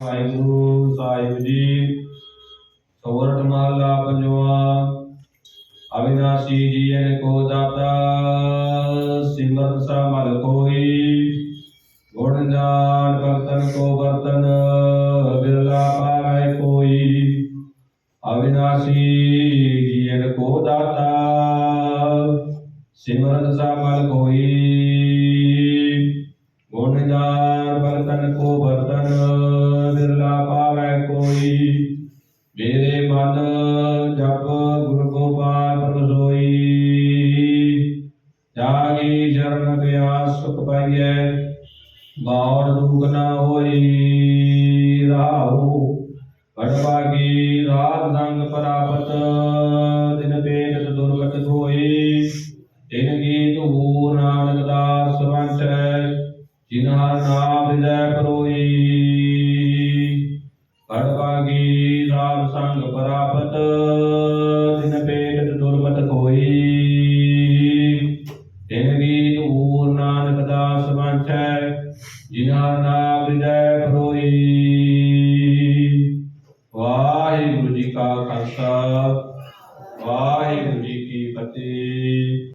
ਵਾਹਿਗੁਰੂ ਸਾਹਿਬ ਜੀ। ਸੋਰਠ ਪੰਜਵਾ। ਅਵਿਨਾਸ਼ੀ ਜੀਵਨ ਕੋ ਦਾਤਾ, ਸਿਮਰਨ ਸਮਲ ਕੋਈ ਗੁਣ ਜਾਨ ਬਰਤਨ ਕੋ ਬਰਤਨ ਬਿਰਲਾ ਪਾਵੈ ਕੋਈ ਅਵਿਨਾਸ਼ੀ ਜੀਵਨ ਕੋ ਦਾਤਾ, ਸਿਮਰਨ ਸਮਲ ਕੋਈ ਜਾਗੀ ਸ਼ਰਨ ਪਿਆਸ ਸੁਖ ਪਾਈਐ ਬਾਵਨ ਦੁਖ ਨ ਹੋਈ ਰਾਹੂ। ਵਡਭਾਗੀ ਰਾਤ ਸੰਗ ਪ੍ਰਾਪਤ, ਦਿਨ ਪੇਟ ਦੁਰਗਤ ਹੋਈ ਤਿਨ ਗੀਤ ਹੂ ਨਾਨਕ ਦਾਸ ਸਰਵੰਚੈ ਜਿਨ ਹਰ ਨਾਮ ਹਿਰਦੈ ਪਰੋਈ। ਵਡਭਾਗੀ ਰਾਤ ਸੰਗ ਪ੍ਰਾਪਤ ਜਿਨ ਹਰ ਨਾਮ ਹਿਰਦੈ ਵਾਹਿਗੁਰੂ ਜੀ ਕਾ ਖਾਲਸਾ ਵਾਹਿਗੁਰੂ ਜੀ ਕੀ ਫਤਿਹ।